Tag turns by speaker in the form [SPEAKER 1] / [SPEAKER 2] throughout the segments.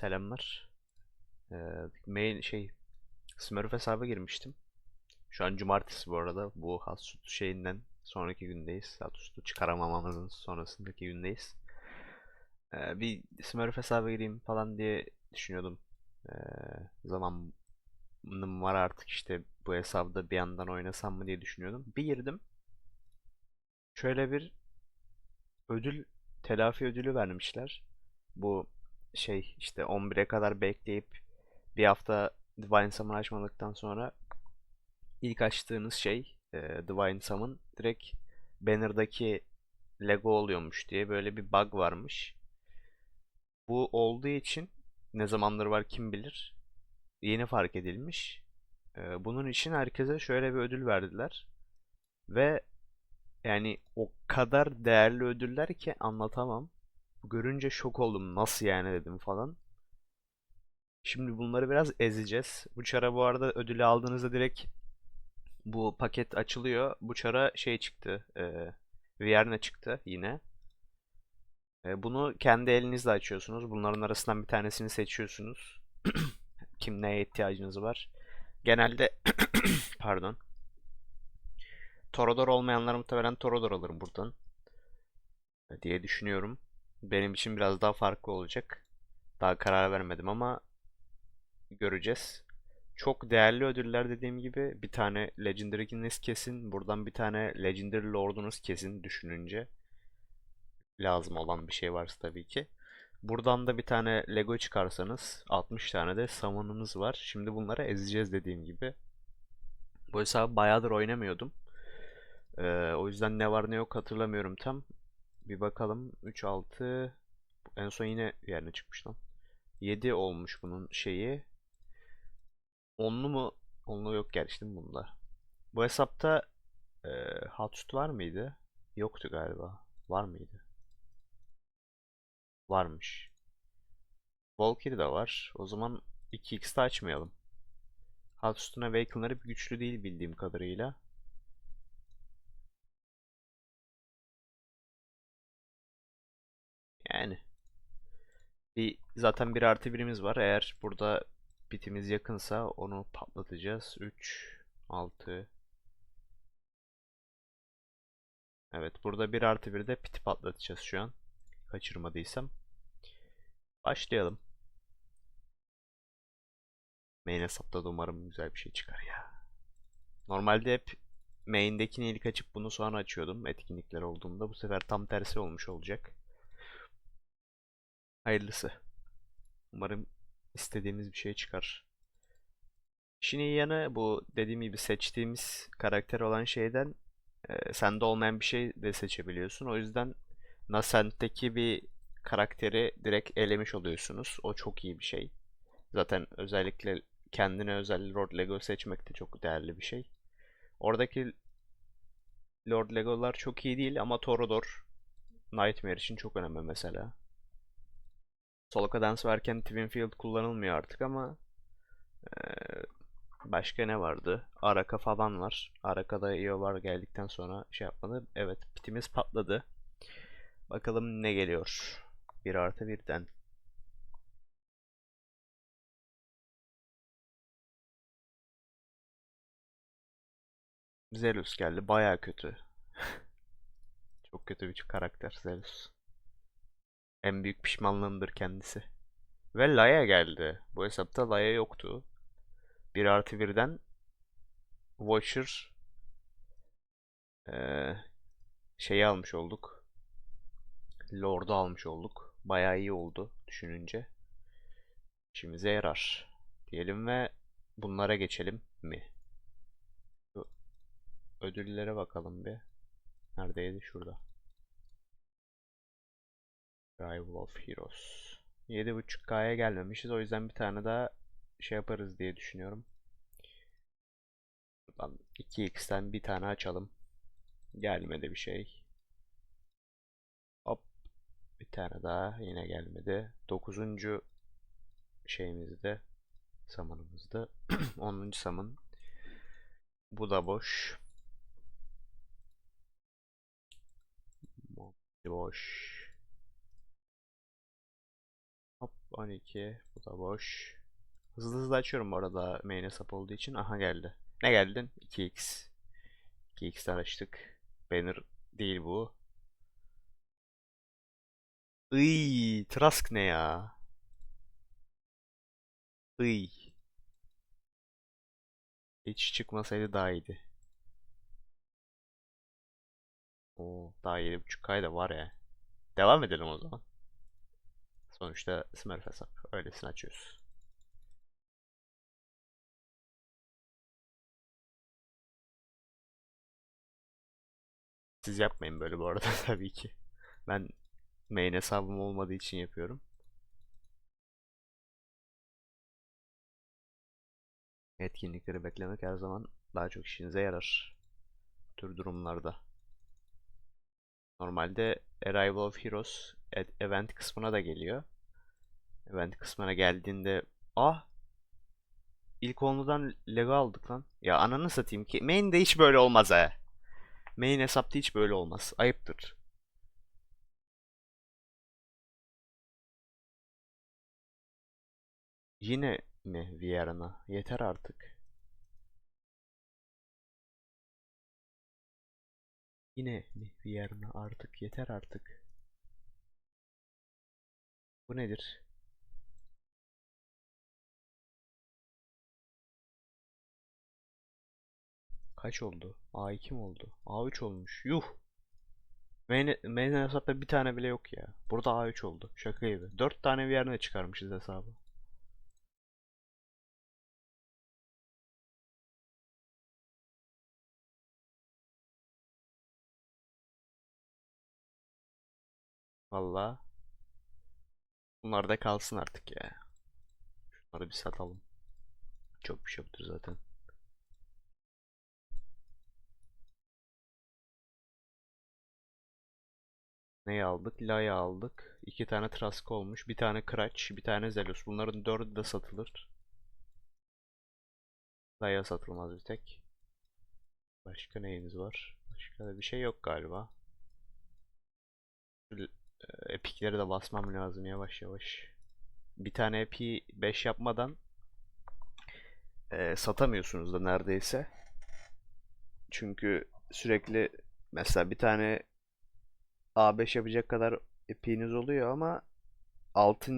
[SPEAKER 1] Selamlar. Ee, mail şey Smurf hesaba girmiştim. Şu an cumartesi bu arada. Bu Hatsut şeyinden sonraki gündeyiz. Hatsut'u çıkaramamamızın sonrasındaki gündeyiz. Ee, bir Smurf hesaba gireyim falan diye düşünüyordum. Ee, zamanım var artık işte bu hesabda bir yandan oynasam mı diye düşünüyordum. Bir girdim. Şöyle bir ödül telafi ödülü vermişler. Bu şey işte 11'e kadar bekleyip bir hafta Divine Summon açmadıktan sonra ilk açtığınız şey e, Divine Summon direkt banner'daki Lego oluyormuş diye böyle bir bug varmış. Bu olduğu için ne zamandır var kim bilir yeni fark edilmiş. E, bunun için herkese şöyle bir ödül verdiler. Ve yani o kadar değerli ödüller ki anlatamam. Görünce şok oldum. Nasıl yani dedim falan. Şimdi bunları biraz ezeceğiz. Bu çara bu arada ödülü aldığınızda direkt bu paket açılıyor. Bu çara şey çıktı. E, Vierna çıktı yine. E, bunu kendi elinizle açıyorsunuz. Bunların arasından bir tanesini seçiyorsunuz. Kim neye ihtiyacınız var. Genelde pardon. Torodor olmayanlar muhtemelen Torodor alır buradan. e, Diye düşünüyorum. Benim için biraz daha farklı olacak. Daha karar vermedim ama göreceğiz. Çok değerli ödüller dediğim gibi bir tane Legendary'niz kesin. Buradan bir tane Legendary Lord'unuz kesin düşününce. Lazım olan bir şey varsa tabii ki. Buradan da bir tane Lego çıkarsanız 60 tane de Summon'ınız var. Şimdi bunları ezeceğiz dediğim gibi. Bu hesabı bayağıdır oynamıyordum. Ee, o yüzden ne var ne yok hatırlamıyorum tam. Bir bakalım. 3, 6. En son yine yerine çıkmış lan. 7 olmuş bunun şeyi. Onlu mu? Onlu yok gerçi bunda? Bu hesapta e, Hatsut var mıydı? Yoktu galiba. Var mıydı? Varmış. Valkyrie de var. O zaman 2x'te açmayalım. Hatsut'un Awaken'ları bir güçlü değil bildiğim kadarıyla. Yani. Bir, zaten bir artı birimiz var. Eğer burada bitimiz yakınsa onu patlatacağız. 3, 6. Evet burada bir artı bir de piti patlatacağız şu an. Kaçırmadıysam. Başlayalım. Main hesapta da umarım güzel bir şey çıkar ya. Normalde hep main'dekini ilk açıp bunu sonra açıyordum etkinlikler olduğunda. Bu sefer tam tersi olmuş olacak. Hayırlısı. Umarım istediğimiz bir şey çıkar. İşin iyi yanı bu dediğim gibi seçtiğimiz karakter olan şeyden e, sende olmayan bir şey de seçebiliyorsun. O yüzden Nascent'teki bir karakteri direkt elemiş oluyorsunuz. O çok iyi bir şey. Zaten özellikle kendine özel Lord Lego seçmek de çok değerli bir şey. Oradaki Lord Lego'lar çok iyi değil ama Torodor Nightmare için çok önemli mesela. Soloka Dance varken Twin Field kullanılmıyor artık ama eee, başka ne vardı? Araka falan var. Araka'da Io var geldikten sonra şey yapmadı. Evet pitimiz patladı. Bakalım ne geliyor. 1 artı 1'den. Zelus geldi. Baya kötü. Çok kötü bir karakter Zelus. En büyük pişmanlığımdır kendisi. Ve Laya geldi. Bu hesapta Laya yoktu. 1 artı 1'den Watcher eee, şeyi almış olduk. Lord'u almış olduk. Bayağı iyi oldu düşününce. İşimize yarar. Diyelim ve bunlara geçelim mi? Ödüllere bakalım bir. Neredeydi? Şurada. Rival of Heroes. 7.5K'ya gelmemişiz. O yüzden bir tane daha şey yaparız diye düşünüyorum. Buradan 2x'ten bir tane açalım. Gelmedi bir şey. Hop. Bir tane daha yine gelmedi. 9. şeyimizde samanımızda. 10. samın. Bu da boş. Boş. 12. Bu da boş. Hızlı hızlı açıyorum bu arada main hesap olduğu için. Aha geldi. Ne geldin? 2x. 2x'ten açtık. Banner değil bu. Iy, Trask ne ya? Iy. Hiç çıkmasaydı daha iyiydi. Oo, daha 7.5K da var ya. Devam edelim o zaman. Sonuçta Smurf hesap. Öylesine açıyoruz. Siz yapmayın böyle bu arada tabii ki. Ben main hesabım olmadığı için yapıyorum. Etkinlikleri beklemek her zaman daha çok işinize yarar. Bu tür durumlarda. Normalde Arrival of Heroes e- event kısmına da geliyor. Event kısmına geldiğinde ah ilk onludan Lego aldık lan. Ya ananı satayım ki main'de hiç böyle olmaz he. Main hesapta hiç böyle olmaz. Ayıptır. Yine mi Vieira'na? Yeter artık. Yine mi Vieira'na? Artık yeter artık. Bu nedir? Kaç oldu? A2 mi oldu? A3 olmuş. Yuh. Main, main hesapta bir tane bile yok ya. Burada A3 oldu. Şaka gibi. 4 tane bir yerine çıkarmışız hesabı. Valla. Bunlar da kalsın artık ya. Şunları bir satalım. Çok bir şey yoktur zaten. Neyi aldık? La'yı aldık. İki tane Trask olmuş. Bir tane Crutch, bir tane Zelos. Bunların dördü de satılır. La'ya satılmaz bir tek. Başka neyiniz var? Başka bir şey yok galiba. Şu, e, Epikleri de basmam lazım yavaş yavaş. Bir tane epi 5 yapmadan e, satamıyorsunuz da neredeyse. Çünkü sürekli mesela bir tane A5 yapacak kadar epiğiniz oluyor ama 6.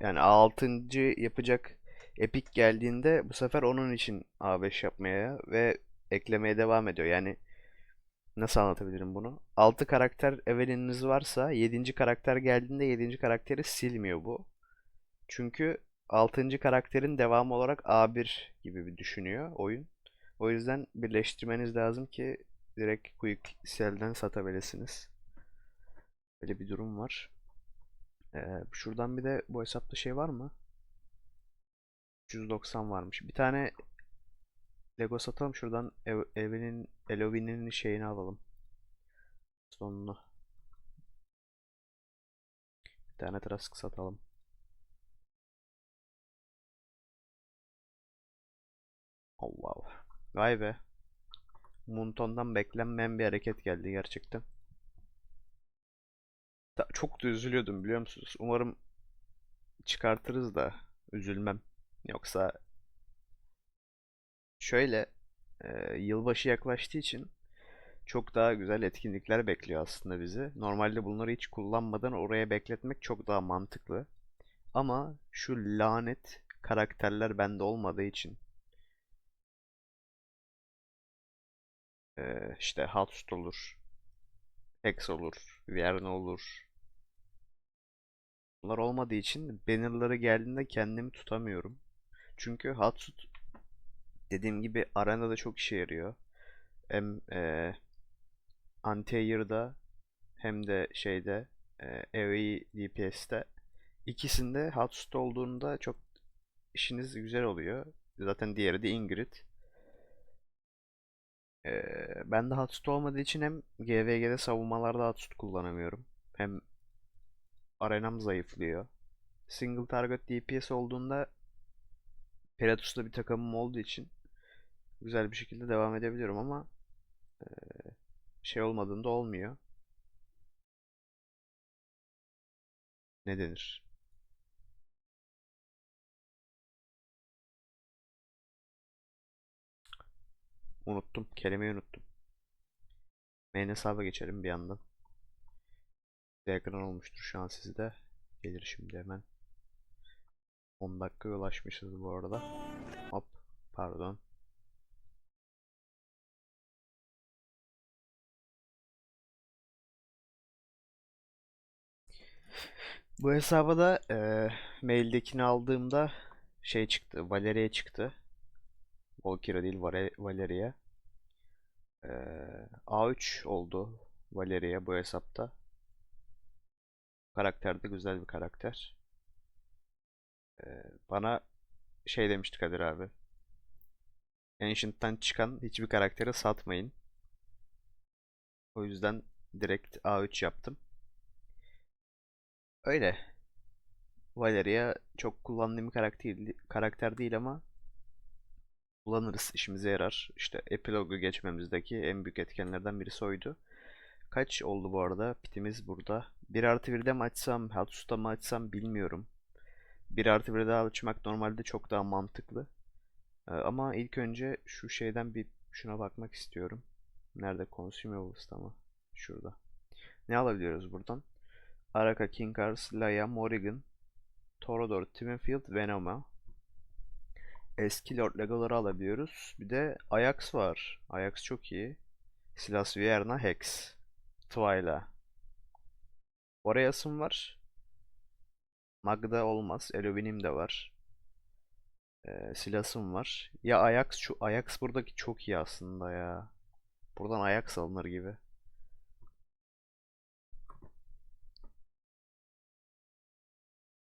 [SPEAKER 1] yani A6. yapacak epik geldiğinde bu sefer onun için A5 yapmaya ve eklemeye devam ediyor. Yani nasıl anlatabilirim bunu? 6 karakter eveliniz varsa 7. karakter geldiğinde 7. karakteri silmiyor bu. Çünkü 6. karakterin devamı olarak A1 gibi bir düşünüyor oyun. O yüzden birleştirmeniz lazım ki direkt Quick Sell'den satabilirsiniz. Böyle bir durum var. Ee, şuradan bir de bu hesapta şey var mı? 390 varmış. Bir tane Lego satalım şuradan ev, evinin Elovin'in şeyini alalım. Sonunu. Bir tane Trask satalım. Oh wow. Vay be. Munton'dan beklenmeyen bir hareket geldi gerçekten. Da- Çok da üzülüyordum biliyor musunuz? Umarım çıkartırız da üzülmem. Yoksa şöyle e, yılbaşı yaklaştığı için çok daha güzel etkinlikler bekliyor aslında bizi. Normalde bunları hiç kullanmadan oraya bekletmek çok daha mantıklı. Ama şu lanet karakterler bende olmadığı için e, işte Halst olur, Hex olur, Vierna olur. Bunlar olmadığı için bannerları geldiğinde kendimi tutamıyorum. Çünkü Hatsut dediğim gibi arenada çok işe yarıyor. Hem e, Anti-Air'da hem de şeyde e, AoE DPS'te ikisinde Hatsut olduğunda çok işiniz güzel oluyor. Zaten diğeri de Ingrid. Ee, ben de Hatsut olmadığı için hem GVG'de savunmalarda Hatsut kullanamıyorum. Hem arenam zayıflıyor. Single target DPS olduğunda Peratus'ta bir takımım olduğu için güzel bir şekilde devam edebiliyorum ama şey olmadığında olmuyor. Ne denir? Unuttum. Kelimeyi unuttum. Main hesaba geçelim bir yandan. Ekran olmuştur şu an sizde. Gelir şimdi hemen. 10 dakikaya ulaşmışız bu arada. Hop pardon. Bu hesaba da eee maildekini aldığımda şey çıktı. Valeria çıktı. Valkyria değil Valeria. Eee, A3 oldu Valeria bu hesapta. Karakter de güzel bir karakter. Eee, bana şey demişti Kadir abi. Ancient'tan çıkan hiçbir karakteri satmayın. O yüzden direkt A3 yaptım. Öyle. Valeria çok kullandığım karakter karakter değil ama kullanırız, işimize yarar. İşte epilogu geçmemizdeki en büyük etkenlerden birisi oydu. Kaç oldu bu arada? Pitimiz burada. 1 artı 1'de mi açsam, Hatsus'ta mı açsam bilmiyorum. 1 artı 1'de açmak normalde çok daha mantıklı. Ee, ama ilk önce şu şeyden bir şuna bakmak istiyorum. Nerede? Consumables'ta mı? Şurada. Ne alabiliyoruz buradan? Araka, Kinkars, Laia, Morrigan, Torador, Timmenfield, Venoma. Eski Lord Legoları alabiliyoruz. Bir de Ajax var. Ajax çok iyi. Silas Vierna, Hex. Twyla. Boreas'ım var. Magda olmaz. Elovinim de var. Ee, Silas'ım var. Ya Ajax şu Ajax buradaki çok iyi aslında ya. Buradan Ajax alınır gibi.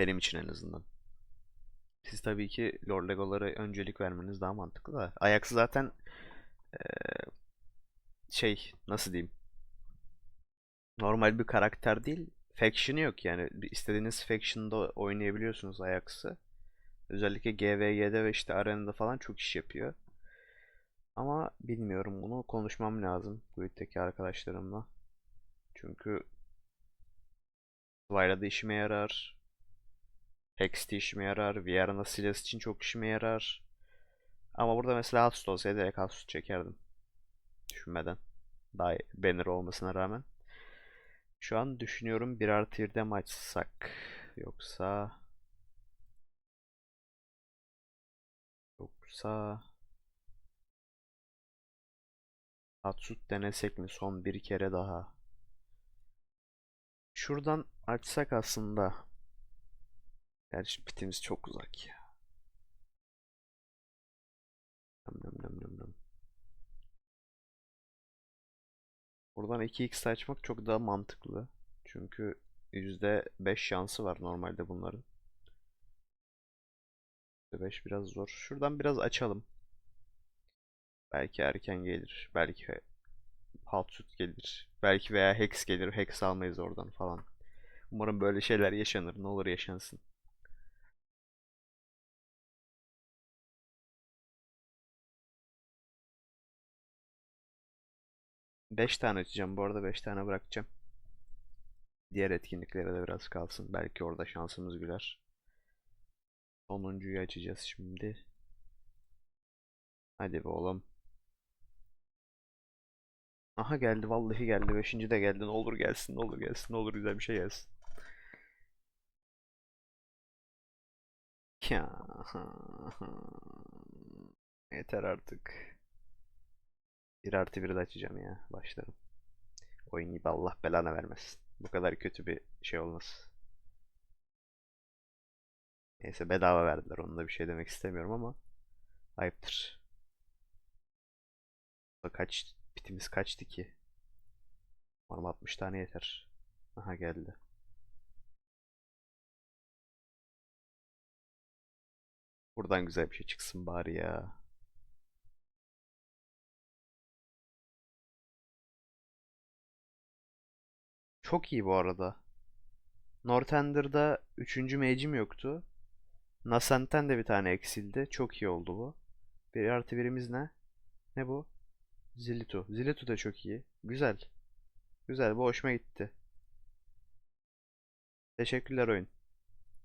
[SPEAKER 1] Benim için en azından. Siz tabii ki Lord Legolara öncelik vermeniz daha mantıklı da. Ajax'ı zaten eee, şey nasıl diyeyim? Normal bir karakter değil. Faction'ı yok yani. İstediğiniz faction'da oynayabiliyorsunuz Ajax'ı. Özellikle GVG'de ve işte Arena'da falan çok iş yapıyor. Ama bilmiyorum bunu konuşmam lazım Guild'deki arkadaşlarımla. Çünkü Twyla da işime yarar. De işime yarar. Vierna Silas için çok işime yarar. Ama burada mesela Hatst olsaydı direkt Hatst çekerdim. Düşünmeden. Daha banner olmasına rağmen. Şu an düşünüyorum 1 artı 1'de mi açsak? Yoksa... Yoksa... Hatsut denesek mi son bir kere daha? Şuradan açsak aslında. Gerçi pitimiz çok uzak ya. Nam nam nam nam nam. Buradan 2x açmak çok daha mantıklı. Çünkü %5 şansı var normalde bunların. %5 biraz zor. Şuradan biraz açalım. Belki erken gelir. Belki Haltsut gelir. Belki veya Hex gelir. Hex almayız oradan falan. Umarım böyle şeyler yaşanır. Ne olur yaşansın. 5 tane açacağım. Bu arada 5 tane bırakacağım. Diğer etkinliklere de biraz kalsın. Belki orada şansımız güler. Sonuncuyu açacağız şimdi. Hadi be oğlum. Aha geldi vallahi geldi. Beşinci de geldi. Ne olur gelsin, ne olur gelsin, ne olur güzel bir şey gelsin. Ya. Yeter artık. Bir artı bir de açacağım ya. Başlarım. Oyun gibi Allah belanı vermesin. Bu kadar kötü bir şey olmaz. Neyse bedava verdiler. Onunla bir şey demek istemiyorum ama ayıptır. Kaç bitimiz kaçtı ki? Umarım 60 tane yeter. Aha geldi. Buradan güzel bir şey çıksın bari ya. Çok iyi bu arada. Northender'da 3. mage'im yoktu. Nascent'ten de bir tane eksildi. Çok iyi oldu bu. Bir artı birimiz ne? Ne bu? Zilitu. Zilitu da çok iyi. Güzel. Güzel. Bu hoşuma gitti. Teşekkürler oyun.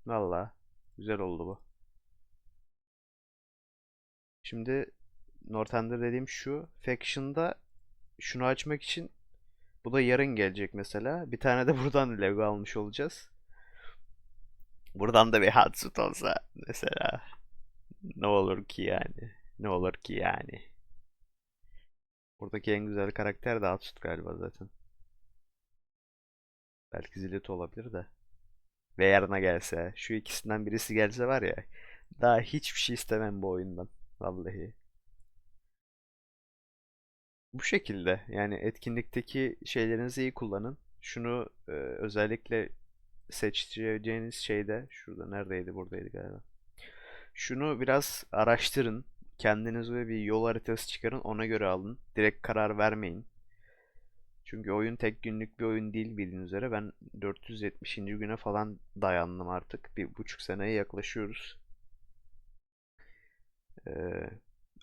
[SPEAKER 1] Valla. Güzel oldu bu. Şimdi Northander dediğim şu. Faction'da şunu açmak için bu da yarın gelecek mesela. Bir tane de buradan Lego almış olacağız. Buradan da bir Hatsut olsa mesela. Ne olur ki yani. Ne olur ki yani. Buradaki en güzel karakter de Hatsut galiba zaten. Belki Zilet olabilir de. Ve yarına gelse, şu ikisinden birisi gelse var ya, daha hiçbir şey istemem bu oyundan. Vallahi. Bu şekilde yani etkinlikteki şeylerinizi iyi kullanın. Şunu e, özellikle seçeceğiniz şeyde şurada neredeydi buradaydı galiba. Şunu biraz araştırın. Kendinize bir yol haritası çıkarın. Ona göre alın. Direkt karar vermeyin. Çünkü oyun tek günlük bir oyun değil bildiğiniz üzere. Ben 470. güne falan dayandım artık. Bir buçuk seneye yaklaşıyoruz. Ee,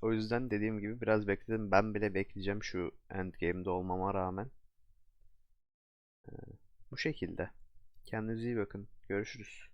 [SPEAKER 1] o yüzden dediğim gibi biraz bekledim. Ben bile bekleyeceğim şu endgame'de olmama rağmen. Ee, bu şekilde. Kendinize iyi bakın. Görüşürüz.